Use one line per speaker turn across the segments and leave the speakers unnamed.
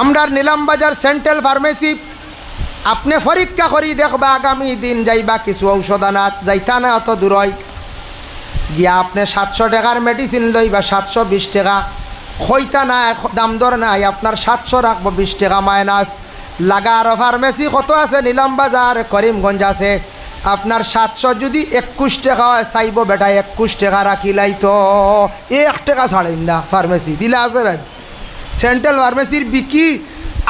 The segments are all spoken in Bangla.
আমরা নিলামবাজার সেন্ট্রাল ফার্মেসি, আপনি পরীক্ষা করি দেখবা আগামী দিন যাইবা কিছু ঔষধ আনাত যাইতা না অত দূরই। গিয়া আপনি সাতশো টাকার মেডিসিন লইবা, সাতশো বিশ টাকা। খইতা না, দাম দর নাই, আপনার সাতশো রাখব, বিশ টাকা মাইনাস লাগা লাগার ফার্মেসি কত আছে? নিলামবাজার, করিমগঞ্জ আছে। আপনার সাতশো যদি একুশ টাকা হয়, চাইব বেটা, একুশ টাকা রাখিলাই তো। এক টাকা ছাড়েন না ফার্মেসি, দিলে আছে সেন্ট্রাল ফার্মেসির বিকি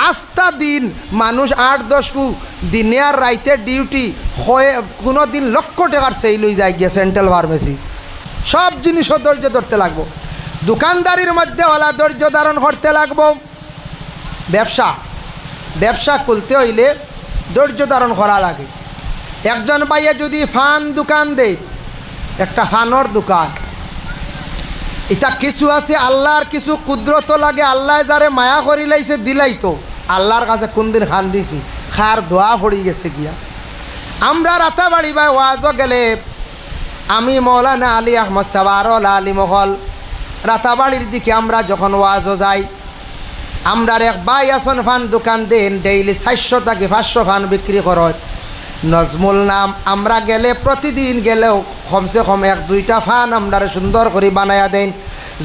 আস্থা দিন মানুষ আট দশ কু দিনে আর রাইতে ডিউটি হয়ে কোনো দিন লক্ষ টাকার সেই লই যায় গিয়ে সেন্ট্রাল ফার্মেসি। সব জিনিসও ধৈর্য ধরতে লাগবো। দোকানদারির মধ্যে ওলা ধৈর্য ধারণ করতে লাগবো। ব্যবসা ব্যবসা খুলতে হইলে ধৈর্য ধারণ করা লাগে। একজন ভাইয়ে যদি ফান দোকান দেয়, একটা ফানর দোকান এটা কিছু আছে, আল্লাহর কিছু কুদরত লাগে, আল্লাহ যারে মায়া করি লাইছে, দিলাই তো। আল্লাহর কাছে কোনদিন খান দিছি, খার ধোয়া পড়ি গেছে গিয়া। আমরা রাতাবাড়ি বা ওয়াজও গেলে, আমি মৌলানা আলী আহমদ সাবারল আলী মহল রাতাবাড়ির দিকে আমরা যখন ওয়াজও যাই, আমরার এক বাই আসন ফান দোকান দেন, ডেইলি চারশো থেকে, পাঁচশো ফান বিক্রি করত নজমুল নাম, আমরা গেলে প্রতিদিন গেলেও কমসে কম এক দুইটা ফান আমরা সুন্দর করে বানায়া দেন।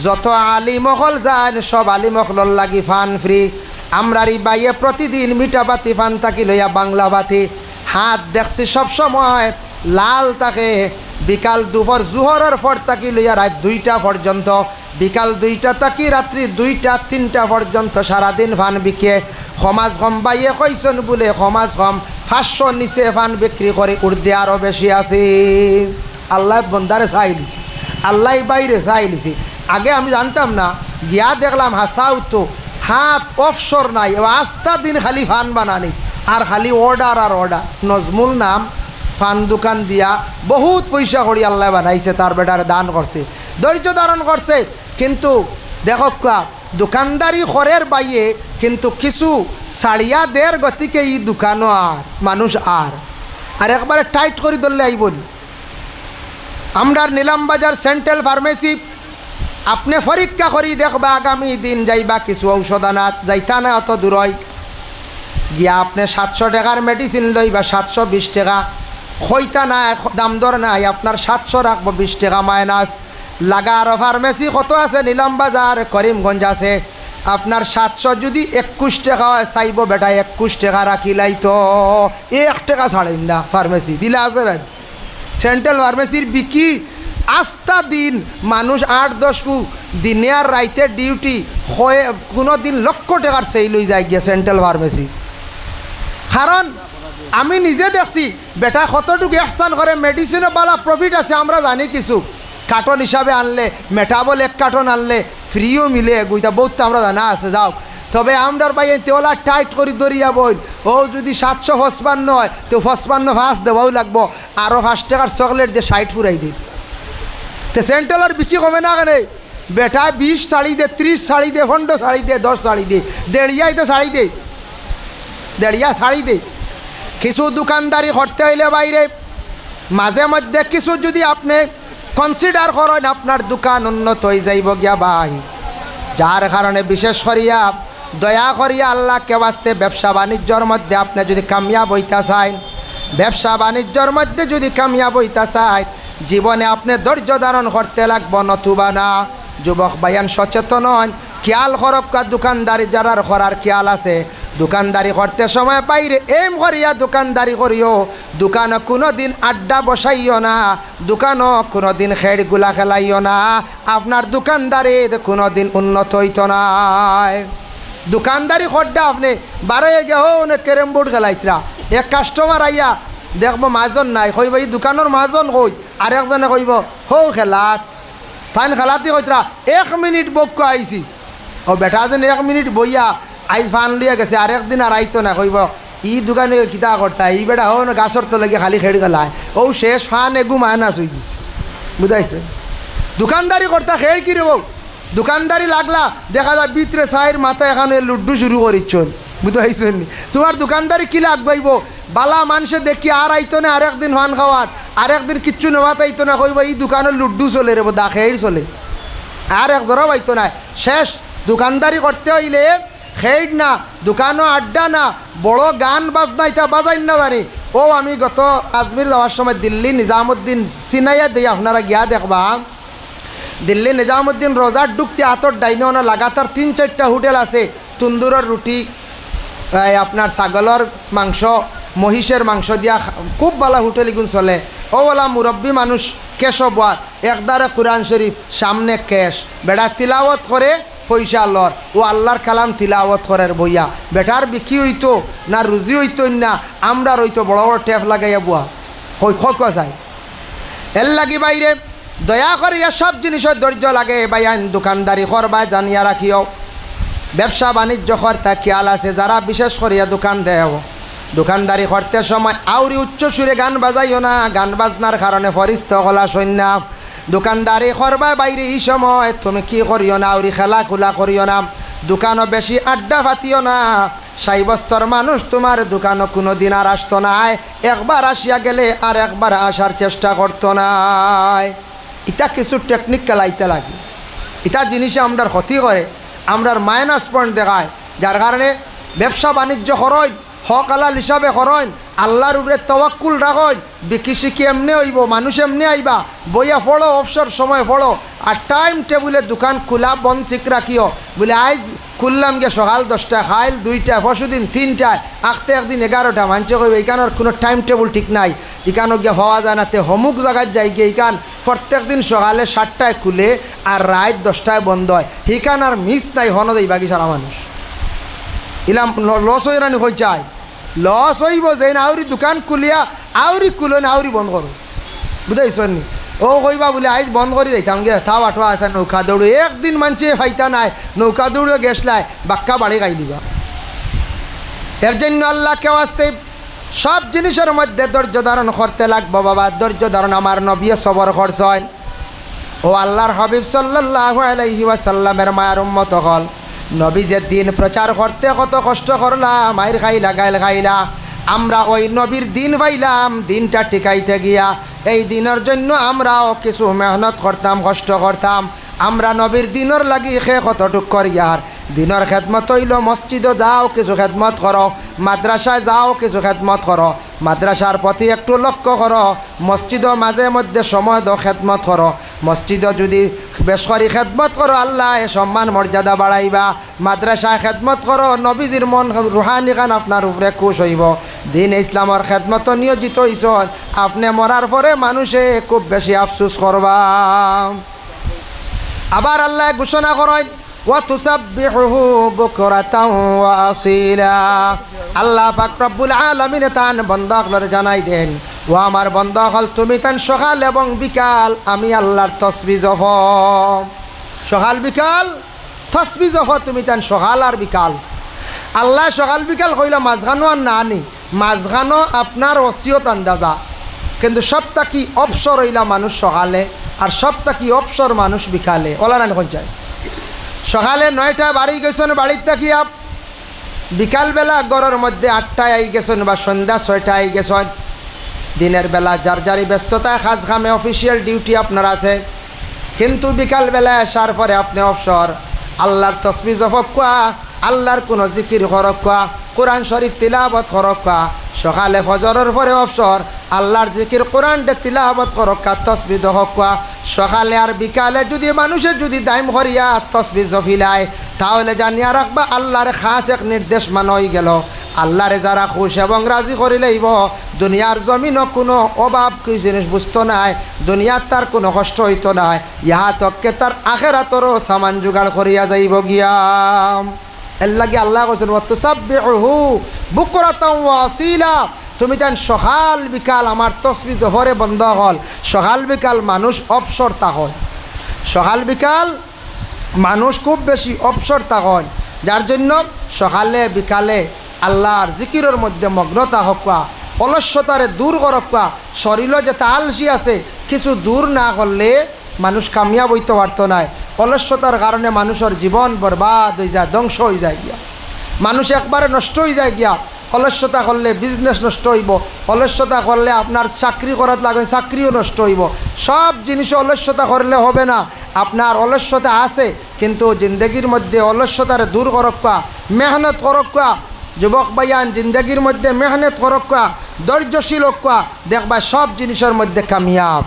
যত আলিমহল যান, সব আলিমহল লাগি ফান ফ্রি। আমরার এই বাইয়ে প্রতিদিন মিঠা বাতি ফান তাকি লইয়া বাংলা বাতি। হাত দেখছি সব সময় লাল তাকে বিকাল দুপুর, জুহরের পর তাকি লইয়া রাত দুইটা পর্যন্ত। বিকাল দুইটা তাকি রাত্রি দুইটা, তিনটা পর্যন্ত সারাদিন ফান বিকে। সমাজ কম বাইয়ে কইসন বলে, সমাজ কম পাঁচশো নিচে ফান বিক্রি করে উর্দে আরও বেশি আছে। আল্লাহ বন্দারে চাই দিছি। আল্লাহ বাইরে চাই দিছি। আগে আমি জানতাম না, গিয়া দেখলাম হাসাও তো হাত অফসর নাই আস্তা দিন খালি ফান বানানি। আর খালি অর্ডার আর অর্ডার নজমুল নাম ফান দোকান দিয়া বহুত পয়সা করি আল্লাহ বানাইছে, তার বেটারে দান করছে। ধৈর্য ধারণ করছে। কিন্তু দেখক দোকানদারি খরের বাইয়ে, কিন্তু কিছু সাড়িয়া দের গতিকে ই দোকানও আর, মানুষ আর। আর একবারে টাইট করে ধরলে আই বলি। আমরা নিলামবাজার সেন্ট্রাল ফার্মেসি, আপনি পরীক্ষা করি দেখবা আগামী দিন যাইবা কিছু ঔষধ আনাত যাইতা না অত দূরই। গিয়া আপনি সাতশো টাকার মেডিসিন লইবা সাতশো বিশ টাকা। খইতা না, দাম দর নাই, আপনার সাতশো রাখব বিশ টাকা মাইনাস লাগার ফার্মেসি কত আছে? নিলামবাজার করিমগঞ্জ আছে। আপনার সাতশো যদি একুশ টাকা হয়, চাইব বেটা, একুশ টাকা রাখিলাই তো। এক টাকা ছাড়েন না ফার্মেসি দিলে আছে সেন্ট্রাল ফার্মেসির বিকি আস্থা দিন। মানুষ আট দশ কু দিনে আর রাইতে ডিউটি হয়ে কোনো দিন লক্ষ টাকার সেই লই যায় গিয়ে সেন্ট্রাল ফার্মেসি কারণ আমি নিজে দেখছি, বেটা কতটুকু একসান করে মেডিসিনও বালা প্রফিট আছে, আমরা জানি কিছু। কার্টন হিসাবে আনলে মেটাবল এক কার্টন আনলে ফ্রিও মিলে গুইটা বহুত আমরা জানা আছে, যাও। তবে আমরার ভাই তেওলা টাইট করে দরিয়া বই ও যদি সাতশো পঁচপান্ন হয়, তো পঁচপান্ন ফাঁস দেওয়াও লাগবো। আরও পাঁচ টাকার চকলেট দিয়ে সাইড ফুরাই দিন তো সেন্ট্রালের বিক্রি কমে না কেন? বেটা বিশ শাড়ি দে, ত্রিশ শাড়ি দে, পনেরো শাড়ি দে, দশ শাড়ি দে, দেড়িয়াই তো শাড়ি দে। দেড়িয়া শাড়ি দে। কিছু দোকানদারি করতে হইলে বাইরে। মাঝে মধ্যে কিছু যদি আপনি কনসিডার করেন, আপনার দোকান উন্নত হয়ে যাইব গিয়া ভাই যার কারণে বিশেষ করিয়া, দয়া করিয়া আল্লাহকে বাঁচতে ব্যবসা বাণিজ্যর মধ্যে আপনি যদি কামিয়াব হইতা চান ব্যবসা বাণিজ্যর মধ্যে যদি কামিয়াব হইতা চান জীবনে আপনি ধৈর্য ধারণ করতে লাগব, নতুবা না। যুবক বায়ান সচেতন হন। খেয়াল করক্কা দোকানদারি যারার করার খেয়াল আছে দোকানদারি করতে সময় বাইরে এম করিয়া দোকানদারি করিও। দোকানে কোনো দিন আড্ডা বসাইও না দোকানও কোনো দিন খেড়গুলা খেলাইও না। আপনার দোকানদারির কোনো দিন উন্নত হইত নাই দোকানদারি খড্ডা আপনি বারোয় গে হো ক্যারেম বোর্ড খেলাইতরা এক কাস্টমার আইয়া, দেখব মাজন নাই, কইব, এই দোকানের মাজন কই? আর একজনে কইব, হৌ খেলাত তাইন খেলাতে কইতরা, এক মিনিট বক্য আইছি। ও বেটা যেন এক মিনিট বইয়া আই ফান লিয়া গেছে আর একদিন আর আইতো না, কইব, ই দোকানে কিতা করতা ই বেটা হো না গাছর তো লাগে খালি খেড় গেলায় ও শেষ ফান এগু মায়না শুই দিছে বুঝাইছে দোকানদারি করতা খেড় কি রে বউ দোকানদারি লাগলা, দেখা যায় বিতরে চায়ের মাথা এখানে লুড্ডু শুরু করিচ্ছন বুঝাইছেন তোমার দোকানদারি কি লাগবাইব? বালা মানুষে দেখি আর আইতো না আর একদিন ফান খাওয়ার আর একদিন কিচ্ছু নেওয়াত আইতো না, কইব এই দোকানের লুড্ডু চলে রে দা খেড় চলে। আর এক জোড়াও আইতো না শেষ দোকানদারি করতে হইলে খেড না, দোকানও আড্ডা না, বড় গান বাজনা এটা বাজাই না জানি। ও, আমি গত আজমির যাওয়ার সময় দিল্লি নিজামুদ্দিন সিনাইয়া দিই আপনারা গিয়া দেখবা। দিল্লি নিজামুদ্দিন রোজার ডুকতে আতর ডাইনো লাগাতার তিন, চারটা হোটেল আছে। তন্দুরের রুটি আপনার ছাগলের মাংস মহিষের মাংস দিয়া খুব ভালো হোটেল এগুন চলে। ওলা মুরব্বী মানুষ কেশ বাদ একদারে কোরআন শরীফ সামনে কেশ। বেড়া তিলাওয়াত করে পয়সা লর। ও আল্লাহর কালাম তিলাওয়াত করের বইয়া। বেটার বিক্রি হইতো, না রুজি হইতো না, আমরা রইতো বড় বড় টেপ লাগাইয়া বুয়া। হই যায়। এর লাগি বাইরে, দয়া করে সব জিনিসের ধৈর্য লাগে বাইয়ান দোকানদারি করবা, জানিয়া রাখিও। ব্যবসা বাণিজ্য করতে খেয়াল আছে, যারা বিশেষ করিয়া দোকান দেয় দোকানদারি করতে সময় আউরি উচ্চ সুরে গান বাজাইও না, গান বাজনার কারণে ফরিস্ত কলা সৈন্য দোকানদারি করবা বাইরে এই সময়, তুমি কি করিও না? আউরি খেলা খোলা করিও না। দোকানও বেশি আড্ডা ফাতিও না। সাইবস্তর মানুষ তোমার দোকানও কোনো দিন আর আসতো নাই একবার আসিয়া গেলে আর একবার আসার চেষ্টা করতো নাই এটা কিছু টেকনিক খেলাইতে লাগে। এটা জিনিসে আমরার ক্ষতি করে। আমরার মাইনাস পয়েন্ট দেখায়। যার কারণে ব্যবসা বাণিজ্য করইন হক আলাল হিসাবে করইন আল্লাহর উপরে তওয়াক্কুল রাখইন বিকি শিখি এমনি হইব, মানুষ এমনি আইবা। বইয়া ফড়ো অবসর সময় ফড়ো আর টাইম টেবিলে দোকান খোলা বন্ধ ঠিক রাখিও। বলে, আইজ খুললাম গিয়ে সকাল দশটা খাইল দুইটা পরশুদিন তিনটায় আঁকতে একদিন এগারোটা, মানছে কইবে এইখানোর কোনো টাইম টেবিল ঠিক নাই। এখানো গিয়ে হওয়া যায় না তে হমুক জায়গায় যাই গিয়ে এইখান প্রত্যেক দিন সকালে সাতটায় খুলে আর রাত দশটায় বন্ধ হয়। হিকান আর মিস নাই, হন যাই বাকি সারা মানুষ? ইলাম লস হয়ে রানি হয়ে যায় লস হইব যে আউরি দোকান খুলিয়া আউরি না আউরি বন্ধ করো। বুঝাইছ নি? ও কইবা বলে, আইজ বন্ধ করে যাইতাম গে, থা বাটো আছে, নৌকা দৌড়ো। একদিন মানছে ফাইতা নাই, নৌকা দৌড়ো গেছলাই বাক্কা বাড়ি গাই দিবা। এর জন্য আল্লাহ কেউ আসতে সব জিনিসের মধ্যে ধৈর্য ধারণ করতে লাগবো বাবা। ধৈর্য ধারণ আমার নবী সবর করছেন। ও আল্লাহর হাবিব সাল্লাহ আলাইহি ওয়াসাল্লামের মায়ের উম্মত হল। নবী যে দিন প্রচার করতে কত কষ্ট করলাম মায়ের খাইলা, গাইল খাইলা। আমরা ওই নবীর দিন পাইলাম, দিনটা টিকাইতে গিয়া। এই দিনের জন্য আমরাও কিছু মেহনত করতাম, কষ্ট করতাম। আমরা নবীর দিনের লাগি সে কতটুক করিয়ার। দিনের খেদমত হইল মসজিদও যাও, কিছু খেদমত করো। মাদ্রাসায় যাও, কিছু খেদমত করো। মাদ্রাসার প্রতি একটু লক্ষ্য করো। মসজিদও মাঝে মধ্যে সময় দো খেদমত করো। মসজিদও যদি বেশ করি খেদমত করো, আল্লাহ সম্মান মর্যাদা বাড়াইবা। মাদ্রাসায় খেদমত করো, নবীজির মন রুহানি খান আপনার উপরে খুশ হইব। দিন ইসলামর খেদমত নিয়োজিত হইস আপনি মরার পরে মানুষে খুব বেশি আফসুস করবা। আবার আল্লাহ ঘোষণা করেন আল্লাহ রব্বুল আলামিন তান বন্দাকলর জানাই দেন ও আমার বন্ধ হল, তুমি তান সকাল এবং বিকাল? আমি আল্লাহর তসবি জহ সকাল, বিকাল? তসবি জহ তুমি তান সকাল আর বিকাল? আল্লাহ সকাল, বিকাল কইলা, মাঝখানো আর না আনি মাঝখানো আপনার অসিয়ত আন্দাজা। কিন্তু সবটা কি অবসর হইলা মানুষ সকালে, আর সবটা কি অবসর মানুষ বিকালে? ওলা না কোন যায় সকালে নয়টা বাড়ি গেছেন বাড়ির থাকি আপ? বিকালবেলা গড়ের মধ্যে আটটায় আই গেছেন বা সন্ধ্যা ছয়টায় আই গেছেন? দিনের বেলা যার যারি ব্যস্ততায় খাস খামে অফিসিয়াল ডিউটি আপনার আছে। কিন্তু বিকালবেলায় আসার পরে আপনি অবসর। আল্লাহর তসবি জফক কোয়া আল্লাহর কোনো জিকির করক কোয়া কোরআন শরীফ তিলাবত করক কোয়া সকালে ফজরের পরে অবসর, আল্লাহর জিকির কোরআন ডে তিলাবত করক তসবি দহক কোয়া সকালে আর বিকালে যদি মানুষের যদি দাইম করিয়া তসবি জফিলায় তাহলে জানিয়া রাখবা আল্লাহর খাস এক নির্দেশ মান হয়ে গেল। আল্লাহরে যারা খুশ এবং রাজি করি লইব, দুনিয়ার জমিনও কোনো অভাব কি জিনিস বুঝতো নাই দুনিয়ার তার কোনো কষ্ট হইতো নাই, ইহা তককে তার আখেরাতরও সামান জোগাড় করিয়া যাইব গিয়াম এর লাগে আল্লাহ কৈছেন তুসাব্বিহু বুকরাতাও ওয়া আসীলা। তুমি তেন সকাল বিকাল আমার তসবি জহরে বন্ধ হল, সকাল বিকাল মানুষ অবসর হয়। সকাল বিকাল মানুষ খুব বেশি অবসর তখন যার জন্য সকালে বিকালে আল্লাহর জিকিরের মধ্যে মগ্নতা হকা অলস্যতারে দূর করকা শরীরে যে তালসি আছে, কিছু দূর না করলে মানুষ কামিয়াব হইতে পারতো নাই অলস্যতার কারণে মানুষের জীবন বরবাদ হয়ে যায়, ধ্বংস হয়ে যায় গিয়া। মানুষ একবারে নষ্ট হয়ে যায় গিয়া। অলস্যতা করলে বিজনেস নষ্ট হইব অলস্যতা করলে আপনার চাকরি করার লাগে চাকরিও নষ্ট হইব। সব জিনিসে অলস্যতা করলে হবে না। আপনার অলস্যতা আছে, কিন্তু জিন্দগির মধ্যে অলস্যতার দূর করক্কা মেহনত করক্কা যুবক বায়ান জিন্দগির মধ্যে মেহনত করক্কা ধৈর্যশীল কোয়া দেখবা সব জিনিসের মধ্যে কামিয়াব।